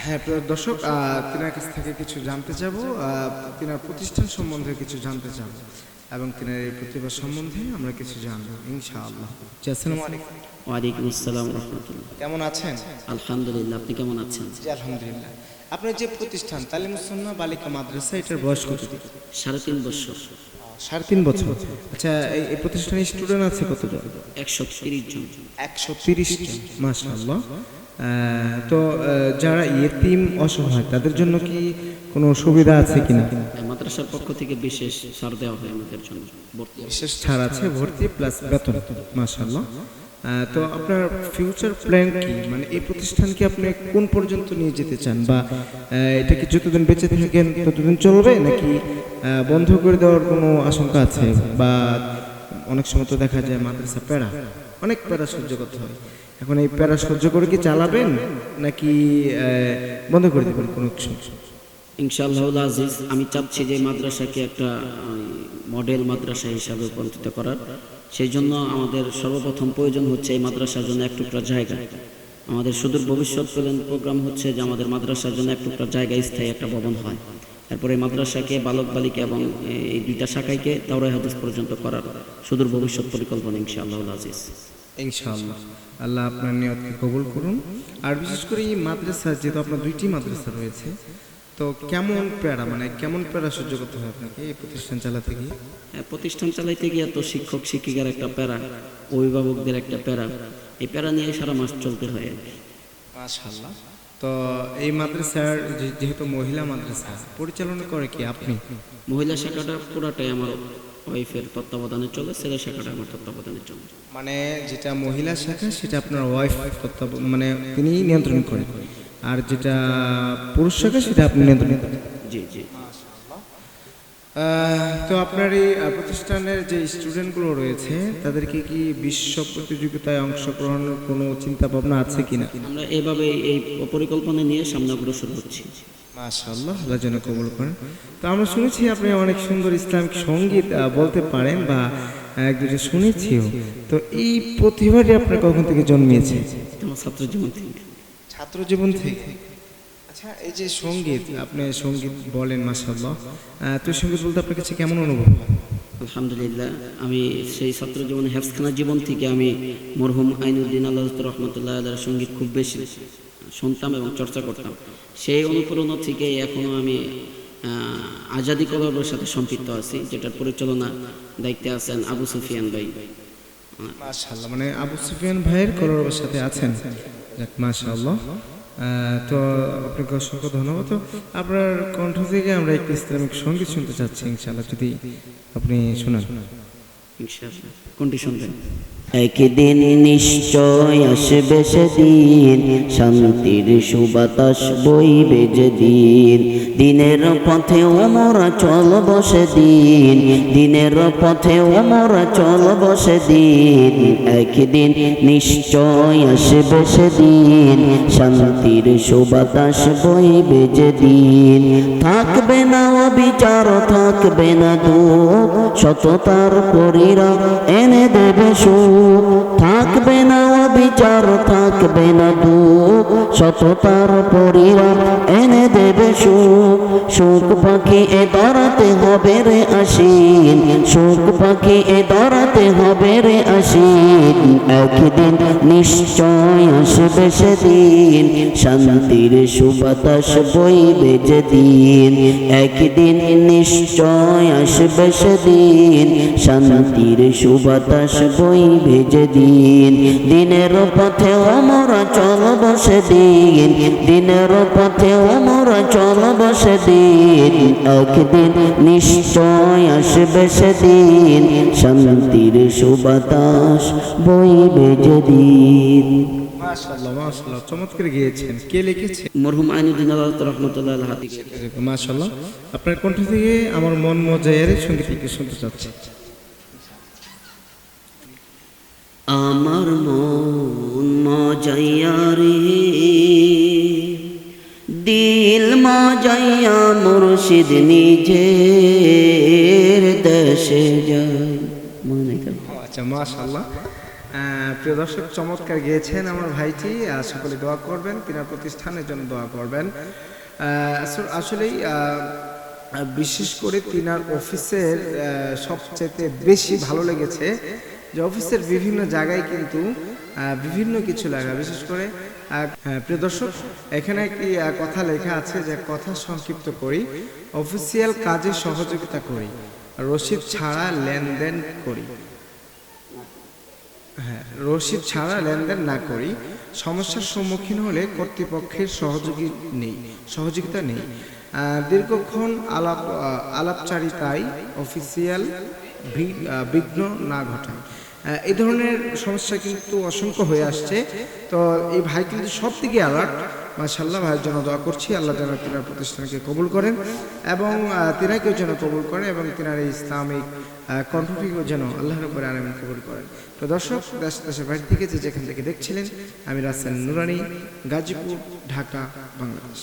হ্যাঁ দর্শক তিনার কাছ থেকে কিছু জানতে যাব তিনার প্রতিষ্ঠান সম্বন্ধে কিছু জানতে চাব এবং তিনার এই প্রতিভা সম্বন্ধে আমরা কিছু জানব ইনশাআল্লাহ। আসসালামু আলাইকুম। ওয়ালাইকুম আসসালাম রহমতুল্লাহ। কেমন আছেন? আলহামদুলিল্লাহ আপনি কেমন আছেন? জি আলহামদুলিল্লাহ। আপনার যে প্রতিষ্ঠান তালিমুসন্না বালিকা মাদ্রাসা এটার বয়স কত? সাড়ে তিন বছর। সাড়ে তিন বছর। আচ্ছা এই প্রতিষ্ঠানে স্টুডেন্ট আছে কতজন? একশো তিরিশ জন। একশো তিরিশ মাশাল্লাহ তো যারা ইয়েতিম অসহায় তাদের জন্য কি কোনো সুবিধা আছে কিনা? মাদ্রাসার পক্ষ থেকে বিশেষ ছাড় দেওয়া হয় আমাদের জন্য ভর্তি। বিশেষ ছাড় আছে ভর্তি প্লাস বেতন মাশাল্লাহ আহ, তো আপনার ফিউচার প্ল্যান কি? মানে এই প্রতিষ্ঠানকে আপনি কোন পর্যন্ত নিয়ে যেতে চান? বা এটা কি যতদিন বেঁচে থাকেন ততদিন চলবে? নাকি বন্ধ করে দেওয়ার কোনো আশঙ্কা আছে? বা অনেক সময় তো দেখা যায় মাদ্রাসা প্যারা। অনেক প্যারা সহ্য করতে হয়। এখন এই প্যারা সহ্য করে কি চালাবেন, নাকি বন্ধ করে দেবেন কোনো ইনশাআল্লাহ আজিজ, আমি চাচ্ছি যে মাদ্রাসাকে একটা মডেল মাদ্রাসা হিসাবে রূপান্তরিত করার। সেই জন্য আমাদের সর্বপ্রথম প্রয়োজন হচ্ছে এই মাদ্রাসার জন্য এক টুকরা জায়গা। আমাদের সুদূর ভবিষ্যৎ প্ল্যান প্রোগ্রাম হচ্ছে যে আমাদের মাদ্রাসার জন্য এক টুকরা জায়গা স্থায়ী একটা ভবন হয়। তারপরে মাদ্রাসাকে বালক বালিকা এবং এই দুইটা শাখাইকে তাওরাই হাদিস পর্যন্ত করার সুদূর ভবিষ্যৎ পরিকল্পনা ইনশাআল্লাহ আজিজ। ইনশাআল্লাহ। আল্লাহ আপনার নিয়তকে কবুল করুন। আর বিশেষ করে এই মাদ্রাসা যেহেতু আপনার দুইটি মাদ্রাসা রয়েছে তো কেমন প্যারা মানে কেমন প্যারা সহ্য করতে হয় আপনাকে এই প্রতিষ্ঠান চালাতে গিয়ে? হ্যাঁ, প্রতিষ্ঠান চালাইতে গিয়ে তো শিক্ষক শিক্ষিকার একটা প্যারা অভিভাবকদের একটা প্যারা এই প্যারা নিয়ে সারা মাস চলতে হয়। মাশাআল্লাহ। তো এই মাদ্রাসার যেহেতু মহিলা মাদ্রাসা পরিচালনা করে কি আপনি? মহিলা শাখাটা পুরাটাই আমার ওয়াইফের তত্ত্বাবধানে চলে ছেলে শাখাটা আমার তত্ত্বাবধানে চলে। মানে যেটা মহিলা শাখা সেটা আপনার ওয়াইফ মানে তিনি নিয়ন্ত্রণ করেন আর যেটা পুরুষ শাখা সেটা আপনি নিয়ন্ত্রণ করেন জি জি। তো আপনার এই প্রতিষ্ঠানের যে স্টুডেন্টগুলো রয়েছে তাদেরকে কি বিশ্ব প্রতিযোগিতায় অংশগ্রহণের কোনো চিন্তা ভাবনা আছে কিনা? আমরা এইভাবে এই পরিকল্পনা নিয়ে সামনে অগ্রসর হচ্ছি মাশাআল্লাহ আল্লাহ যেন কবুল করেন। তো আমরা শুনেছি আপনি অনেক সুন্দর ইসলামিক সংগীত বলতে পারেন বা এক দুটো শুনেছিও। তো এই প্রতিভাটি আপনার কখন থেকে জন্মিয়েছে? ছাত্র জীবন থেকে। ছাত্র জীবন থেকে? আচ্ছা এই যে সংগীত আপনি সংগীত বলেন মাশাআল্লাহ তো সংগীত বলতে আপনার কাছে কেমন অনুভব? আলহামদুলিল্লাহ আমি সেই ছাত্র জীবনে হেফখানা জীবন থেকে আমি মরহুম আইনুদ্দিন আল্লাহ রহমতুল্লাহ আল্লাহর সংগীত খুব বেশি। শুনতাম এবং চর্চা করতাম। সেই অনুপ্রেরণা থেকে এখনও আমি আজাদি কলবের সাথে সম্পৃক্ত আছি যেটার পরিচালনা দায়িত্বে আছেন আবু সুফিয়ান ভাই। মাশাআল্লাহ মানে আবু সুফিয়ান ভাইয়ের কলরবের সাথে আছেন। যাক মাশাআল্লাহ। তো আপনাকে অসংখ্য ধন্যবাদ। তো আপনার কণ্ঠ থেকে আমরা একটি ইসলামিক সংগীত শুনতে চাচ্ছি ইনশাআল্লাহ যদি আপনি শোনান। ইনশাআল্লাহ কোনটি শুনবেন? একদিন নিশ্চয় আসবে সেদিন, শান্তির সুবাতাস বইবে যে দিন। দিনের পথে ওমরা চল বসে দিন দিনের পথে ওমরা চল বসে দিন একদিন নিশ্চয় আসবে সেদিন, শান্তির সুবাতাস বইবে যে দিন। থাকবে না অবিচার থাকবে না দুঃখ, সততার পরীরা এনে দেবে সুখ। থাকবে না অবিচার, থাকবে না দুঃখ, সততার পরীরা এনে সুখ পাখি এ দরাতে হবে রে আসিন পাখি এ দরাতে হবে রে আসিন একদিন নিশ্চয় আসবে সেদিন, শান্তির সুবাতাস বইবে যেদিন। একদিন নিশ্চয় আসবে সেদিন, শান্তির সুবাতাস বইবে যেদিন। দিনের পথে আমরা চলব সেদিন, দিনের পথে আমরা চলব সেদিন একদিন নিশ্চয় আসবে সেদিন। শান্তির সুবাতাস বইবে যেদিন। মাশাআল্লাহ মাশাআল্লাহ চমৎকার গিয়েছেন। কে লিখেছে? মরহুম আইনুদ্দিন আল্লাহ রহমতুল্লাহ হাতি মাশাআল্লাহ আপনার কণ্ঠ থেকে আমার মন মজায়ের সংগীত লিখে শুনতে চাচ্ছি। আমার মন দিল মজাইয়া মুর্শিদ নিজের দেশে যায়। মনে? আচ্ছা মাশাআল্লাহ। প্রিয় দর্শক, চমৎকার গিয়েছেন আমার ভাইটি। সকলে দোয়া করবেন তিনার প্রতিষ্ঠানের জন্য দোয়া করবেন। আসলেই বিশেষ করে তিনার অফিসের সবচেয়ে বেশি ভালো লেগেছে যে অফিসের বিভিন্ন জায়গায় কিন্তু বিভিন্ন কিছু লেখা বিশেষ করে প্রিয় দর্শক, এখানে একটি কথা লেখা আছে যে কথা সংক্ষিপ্ত করি অফিসিয়াল কাজে সহযোগিতা করি, রসিদ ছাড়া লেনদেন করি। হ্যাঁ রসিদ ছাড়া লেনদেন না করি, সমস্যার সম্মুখীন হলে কর্তৃপক্ষের সহযোগী নেই, সহযোগিতা নেই। দীর্ঘক্ষণ আলাপ আলাপচারিতায় অফিসিয়াল বিঘ্ন না ঘটায়। এই ধরনের সমস্যা কিন্তু অসংখ্য হয়ে আসছে। তো এই ভাই কিন্তু সব থেকে অ্যালার্ট মাশাল্লাহ ভাইয়ের জন্য দোয়া করছি। আল্লাহ যেন তিনার প্রতিষ্ঠানকে কবুল করেন এবং তিনাকেও যেন কবুল করেন এবং তিনার এই ইসলামিক কণ্ঠটিকেও যেন আল্লাহর উপরে আলমিন কবুল করেন। তো দর্শক, দেশ, দেশের বাড়ি থেকে যে যেখান থেকে দেখছিলেন, আমি রাসেল নুরানি, গাজীপুর, ঢাকা, বাংলাদেশ।